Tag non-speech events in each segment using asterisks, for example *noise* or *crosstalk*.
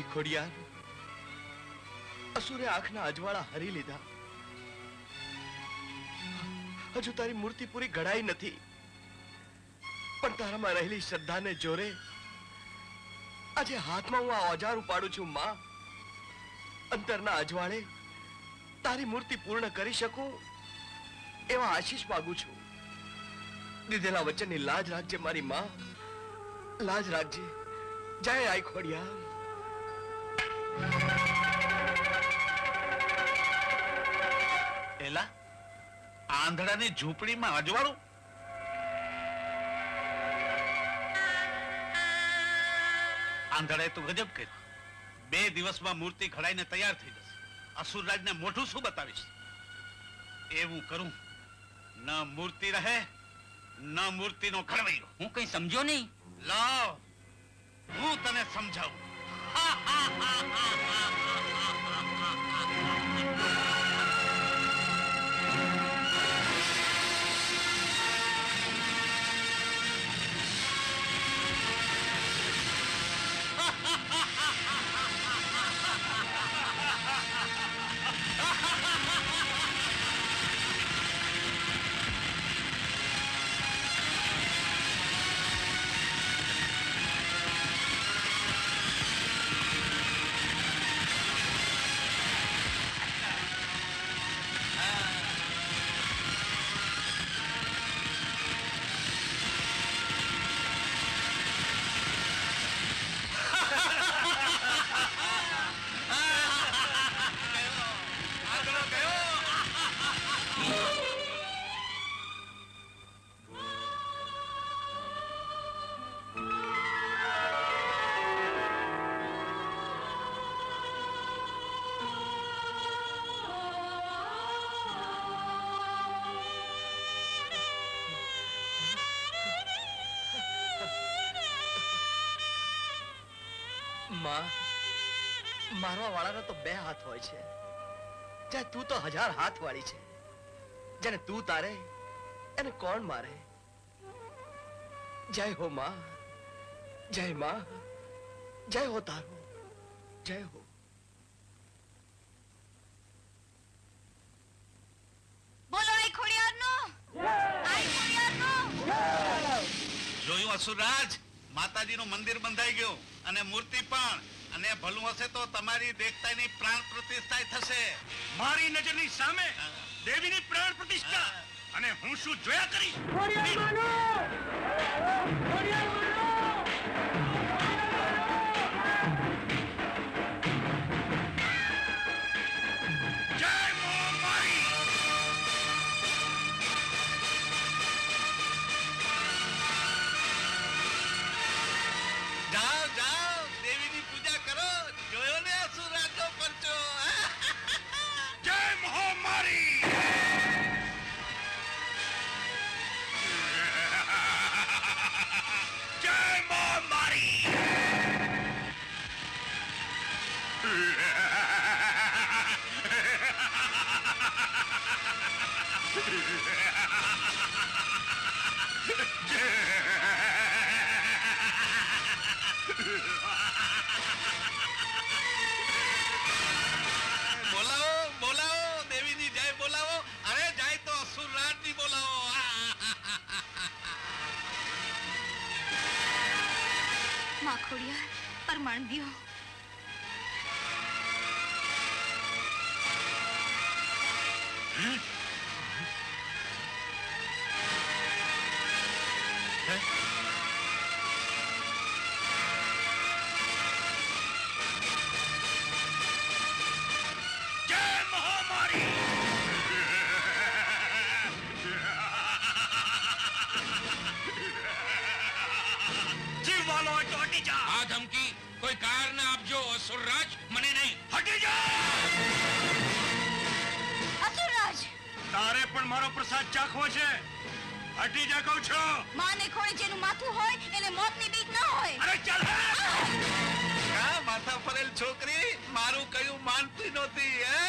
આઈ ખોડિયાર. અસુરે આંખના અજવાળા હરી લીધા. હજુ તારી મૂર્તિ પૂરી ઘડાઈ નથી. પણ તારામાં રહેલી શ્રદ્ધાને જોરે આજે હાથમાં હું આ ઓજાર ઉપાડું છું, માં. અંતરના અજવાળે તારી મૂર્તિ પૂર્ણ કરી શકું એવા આશીષ માગું છું. દીધેલા વચનની લાજ રાખજે મારી માં. લાજ રાખજે. જય આઈ ખોડિયા આંધળાની ઝૂંપડીમાં અજવાળું. આંધળાએ તો ગજબ કર્યું. બે દિવસમાં મૂર્તિ ઘડાઈને તૈયાર થઈ જશે. અસુરરાજને મોઢું શું બતાવીશ? એવું કરું ન મૂર્તિ રહે ન મૂર્તિનો ઘડવૈયો હું કઈ સમજો નહીં? લાવ હું તને સમજાવું. આંધળો *laughs* માં મારવા વાળાના તો બે હાથ હોય છે. જ્યાં તું તો હજાર હાથ વાળી છે. જેને તું તારે એને કોણ મારે? જય હો માં જય માં જય હો તારો જય હો. બોલો એ ખોડિયારનો? આઈ ખોડિયારનો? જોયું અસુરાજ માતાજીનું મંદિર બંધાઈ ગયું. અને મૂર્તિ પણ. અને ભલું હશે તો તમારી દેખતાની પ્રાણ પ્રતિષ્ઠા થશે. મારી નજરની સામે હા. દેવીની પ્રાણ પ્રતિષ્ઠા. અને હું શું જોયા કરીશ બોલાવો બોલાવો દેવીની જય બોલાવો. અરે જાય તો અસુરરાજની બોલાવો. માં ખોડિયાર પરમાણ ધમકી કાર કારને આપજો અસુરરાજ મને નહીં. હટી જા! અસુરરાજ! તારે પણ મારો પ્રસાદ ચાખવો છે. હટી જા કહું છું. માને ખોળે જેનું માથું હોય એને મોતની બીક ન હોય. અરે ચાલ હે! કા માથા ફરેલ છોકરી? મારું કયું માનતી નહોતી હે?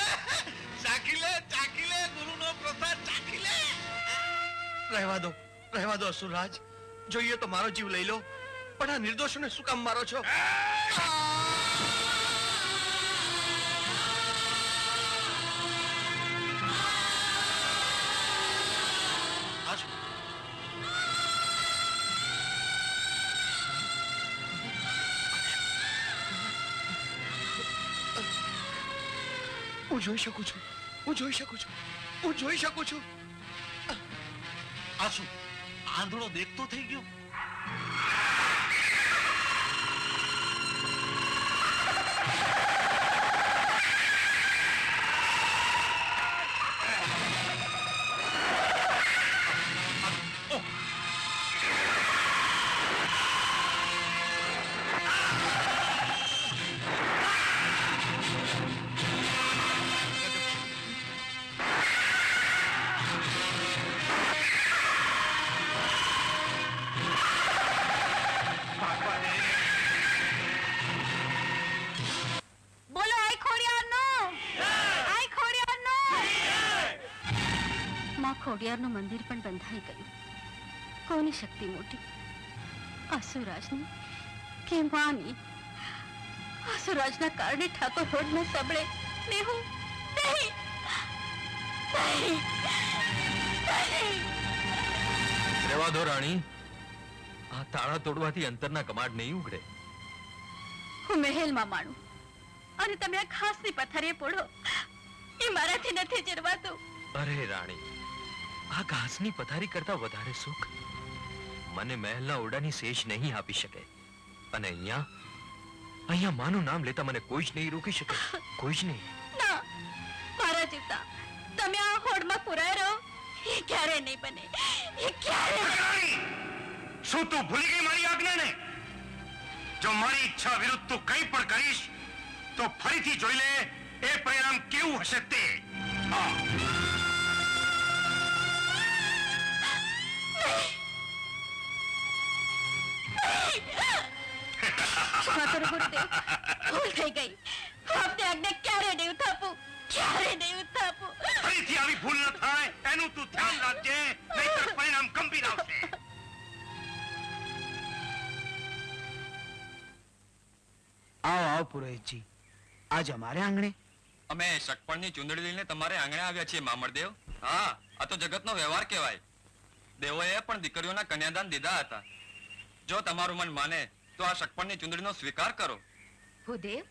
ચાખી લે ચાખી લે ગુરુનો પ્રસાદ ચાખી લે. રહેવા દો રહેવા દો અસુરરાજ. જોઈએ તો મારો જીવ લઈ લો. પણ આ નિર્દોષોને શું કામ મારો છો? હું! જોઈ શકું છું. હું જોઈ શકું છું. હું જોઈ શકું છું. આ શું આંધળો દેખતો થઈ ગયો. ખોડિયારનું મંદિર પણ બંધાઈ ગયું. કોની શક્તિ મોટી? આસુરાજની કે માની? આસુરાજના કારણે ઠાકોર ન સબળે ને હું નહીં નહીં. નહીં દો રાણી. આ તાળા તોડવાથી અંતરના કમાડ નહીં ઉગડે. હું મહેલમાં માણું. અને તમે આ ખાસની પથારીએ પોડો. એ મારાથી નથી જરવાતું. અરે રાણી આ ઘાસની પથારી કરતા વધારે સુખ મને મહેલના ઓરડાની સેજ નહીં આપી શકે અને અહીંયા અહીંયા માનું નામ લેતા મને કોઈ જ નહીં રોકી શકે કોઈ જ નહીં ના મારા જીવતા તમે આ હોડમાં પુરાય રહો એ ક્યારે નહીં બને એ ક્યારે નહીં. રાણી શું તું ભૂલી ગઈ મારી આજ્ઞાને જો મારી ઈચ્છા વિરુદ્ધ તું કંઈ પણ કરીશ તો ફરીથી જોઈ લે એ પરિણામ કેવું હશે તે હા કરો ગુરુદેવ ભૂલ થઈ ગઈ આપને આજ્ઞા ક્યારે નહીં થાપું ક્યારે નહીં થાપું ફરીથી આવી ભૂલ ન થાય એનું તું ધ્યાન રાખજે નહીંતર પરિણામ ગંભીર આવશે આવો આવો, પુરોહિતજી. આજ અમારે આંગણે. અમે શકપણની ચુંદડી લઈને તમારે આંગણે આવ્યા છીએ, મામરદેવ. હા, આ તો જગતનો વ્યવહાર કહેવાય. દેવોએ પણ દીકરીઓના કન્યાદાન દીધા હતા. જો તમારું મન માને તો આ શકપણની ચુંદડીનો સ્વીકાર કરો. ભૂદેવ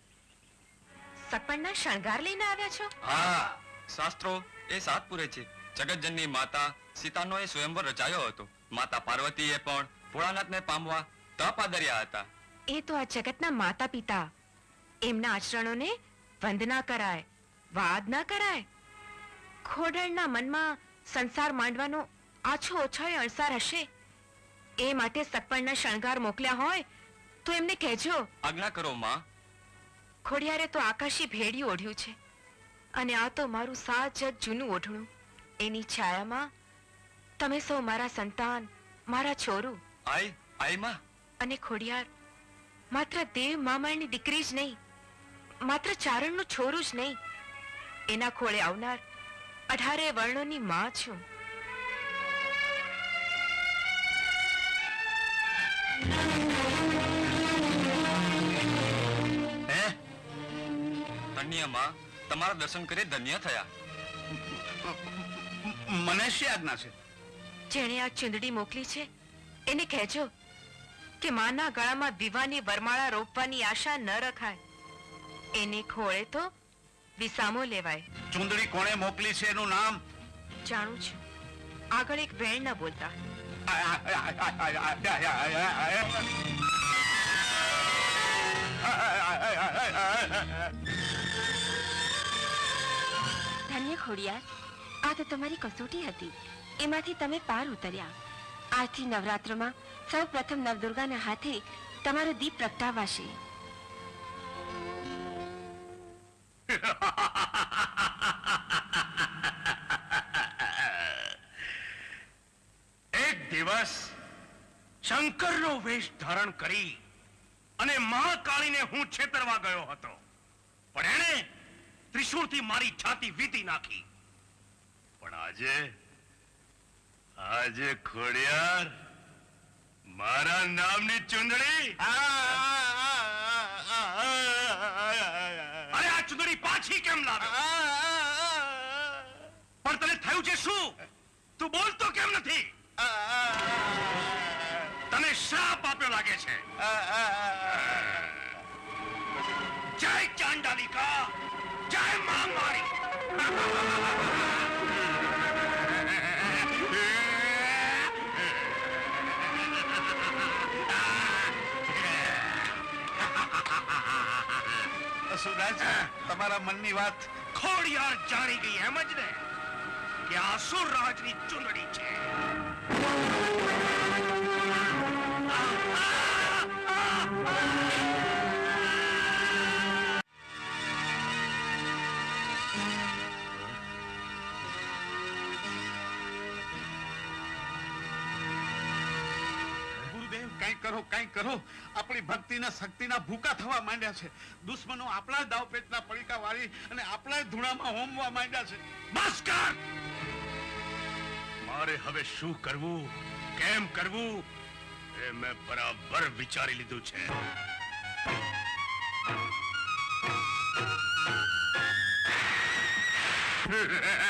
સકપણના શણગાર લઈને આવ્યા છો? હા શાસ્ત્રો એ સાત પૂરે છે. જગતજનની માતા સીતાનો એ સ્વયંવર રચાયો હતો. માતા પાર્વતીએ પણ ભોળાનાથને પામવા તપ આદર્યા હતા. એ તો આ જગતના માતા પિતા એમના આચરણોને વંદના કરાય વાદ ના કરાય. ખોડળના મનમાં સંસાર માંડવાનો આછો ઓછો અણસાર હશે. એ માટે સકપણના શણગાર મોકલ્યા હોય તો એમને કહેજો. આજ્ઞા કરો માં. ખોડિયારે તો આકાશી ભેડી ઓઢ્યું છે. અને આ તો મારું સાત જગ જૂનું ઓઢણું. એની છાયામાં તમે સૌ મારા સંતાન મારા છોરું. આઈ આઈ માં. અને ખોડિયાર માત્ર દેવ મામાની દીકરી જ નહીં માત્ર ચારણનું છોરું જ નહીં. એના ખોળે આવનાર અઢારે વર્ણોની માં છું. હે ધન્યમાં તમારા દર્શન કરી ધન્ય થયા મને શી આજ્ઞા છે જેણે આ ચૂંદડી મોકલી છે એને કહેજો કે માના ગળામાં વિવાની વરમાળા રોપવાની આશા ન રખાય એને ખોળે તો વિસામો લેવાય ચુંદડી કોણે મોકલી છે એનું નામ જાણું છું આગળ એક વેણ ન બોલતા ધન્ય ખોડિયાર, આ તો તમારી કસોટી હતી. એમાંથી તમે પાર ઉતર્યા. આજથી નવરાત્રમાં સૌ પ્રથમ નવદુર્ગાના હાથે તમારો દીપ પ્રગટાવાશે. એક દિવસ શંકરનો વેશ ધારણ કરી અને મહાકાળીને હું છેતરવા ગયો હતો. પણ એણે ત્રિશૂળથી મારી છાતી વીતી નાખી. પણ આજે આજે ખોડિયાર મારા નામની ચુંદડી અરે, આ ચુંદડી પાછી કેમ લાવે? પણ તને થયું છે શું? તું બોલતો કેમ નથી? તને શ્રાપ આપ્યો લાગે છે. જય ચાંડાલિકા. અસુરરાજ તમારા મનની વાત ખોડિયાર જાણી ગઈ એમ જ ને કે આસુર રાજની ચૂંટણી છે. કરો, કઈ કરો. આપણી ભક્તિના, શક્તિના ભૂકા થવા માંડ્યા છે. દુશ્મનો આપણા દાવપેટના પડીકા વાળી અને આપણા ધૂણામાં હોમવા માંડ્યા છે. બસ કર મારે હવે શું કરવું? કેમ કરવું? એ મેં બરાબર વિચારી લીધું છે. જય *laughs*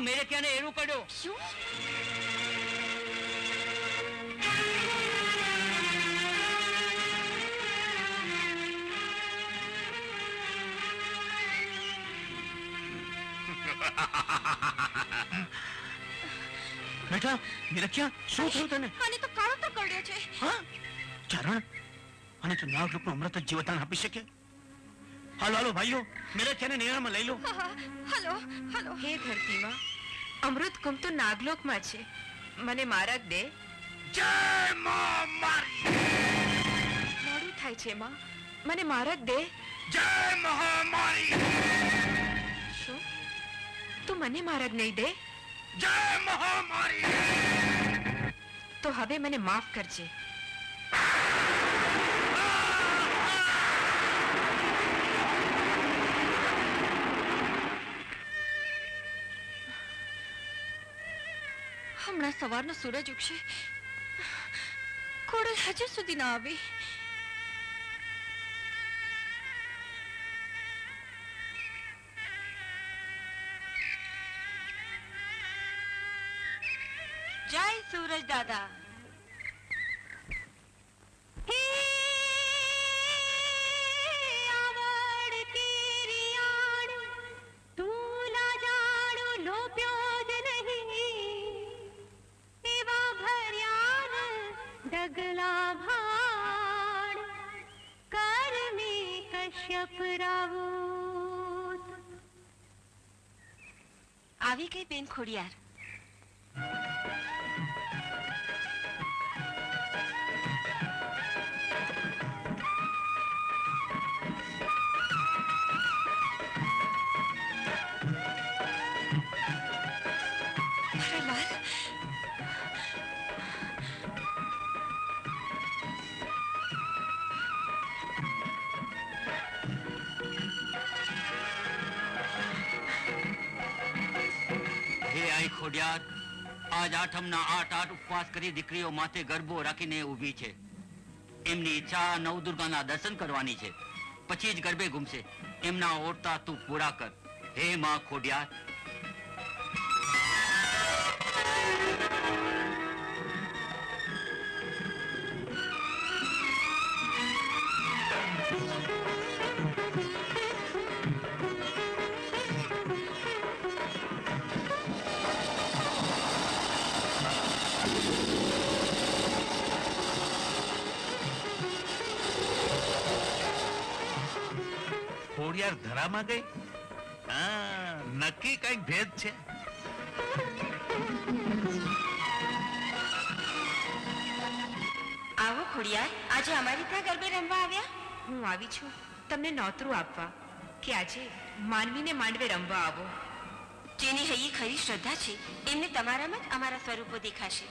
માં મેરે ક્યાં ને એરું કર્યો? શું? બેટા નિરખ્યા શું થયું તને? આને તો કાળો તો કરડ્યો છે. હા? ચરણ? અને તો નાગ નાગરૂપનું અમૃત જીવતાન આપી શકે? હાલો હાલો ભાઈઓ મેરે ક્યાં ને લઈ લો. Hello hello. હે ધરતીમાં અમૃત કુંભ તો નાગલોકમાં છે. મને મારા દે. જય મા મારી. મોડું થાય છે માં. મને મારા દે. જય મહામારી. શું? તું મને મારા નહીં દે? જય મહામારી. તો હવે મને માફ કરજે. હમણાં સવારનો સૂરજ ઉગશે. ખોડલ હજુ સુધી ના આવી. જય સૂરજ દાદા. કશ્યપ રાવો આવી ગઈ બેન ખોડિયાર. ખોડિયાર આજ આઠમના આઠ આઠ ઉપવાસ કરી દીકરીઓ માથે ગરબો રાખીને ઊભી છે. એમની ઈચ્છા નવદુર્ગાના દર્શન કરવાની છે. પછી જ ગરબે ઘૂમશે. એમના ઓરતા તું પૂરા કર. હે માં ખોડિયાર ખોડિયાર ધરામાં ગઈ? હા, નક્કી કંઈક ભેદ છે. આવો ખોડિયાર, આજે અમારી ત્યાં ગરબે રમવા આવ્યા? હું આવી છું. તમને નોતરું આપવા કે આજે માનવીને માંડવે રમવા આવો. જેની હૈયે ખરી શ્રદ્ધા છે, એમને તમારામાં જ અમારા સ્વરૂપો દેખાશે.